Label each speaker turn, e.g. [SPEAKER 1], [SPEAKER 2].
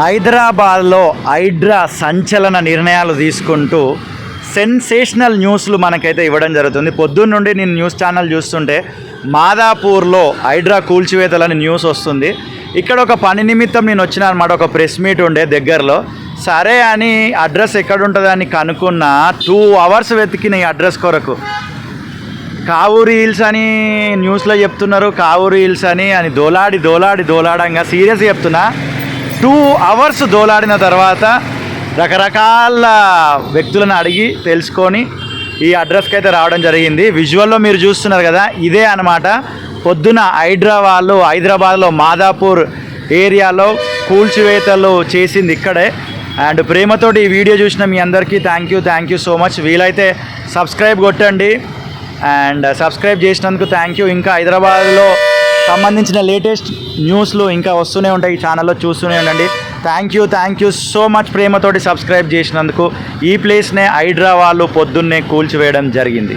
[SPEAKER 1] హైదరాబాద్లో హైడ్రా సంచలన నిర్ణయాలు తీసుకుంటూ సెన్సేషనల్ న్యూస్లు మనకైతే ఇవ్వడం జరుగుతుంది. పొద్దున్న నుండి నేను న్యూస్ ఛానల్ చూస్తుంటే మాదాపూర్లో హైడ్రా కూల్చివేతలని న్యూస్ వస్తుంది. ఇక్కడ ఒక పని నిమిత్తం నేను వచ్చిన అనమాట ఒక ప్రెస్ మీట్ ఉండే దగ్గరలో. సరే అని అడ్రస్ ఎక్కడ ఉంటుందని కనుక్కున్న టూ అవర్స్ వెతికిన ఈ అడ్రస్ కొరకు. కావూరి హిల్స్ అని న్యూస్లో చెప్తున్నారు కావూరి హిల్స్ అని అని దోలాడి దోలాడి దోలాడంగా సీరియస్ చెప్తున్నా. టూ అవర్స్ దోలాడిన తర్వాత రకరకాల వ్యక్తులను అడిగి తెలుసుకొని ఈ అడ్రస్కి అయితే రావడం జరిగింది. విజువల్లో మీరు చూస్తున్నారు కదా ఇదే అనమాట పొద్దున హైదరాబాద్లో హైదరాబాద్లో మాదాపూర్ ఏరియాలో కూల్చివేతలు చేసింది ఇక్కడే. అండ్ ప్రేమతోటి ఈ వీడియో చూసిన మీ అందరికీ thank you thank you so much వీలైతే సబ్స్క్రైబ్ కొట్టండి. అండ్ సబ్స్క్రైబ్ చేసినందుకు థ్యాంక్ యూ ఇంకా హైదరాబాద్లో సంబంధించిన లేటెస్ట్ న్యూస్లు ఇంకా వస్తూనే ఉంటాయి ఈ ఛానల్లో చూస్తూనే ఉండండి. Thank you thank you so much ప్రేమతోటి సబ్స్క్రైబ్ చేసినందుకు ఈ ప్లేస్నే హైడ్రా వాళ్ళు పొద్దున్నే కూల్చివేయడం జరిగింది.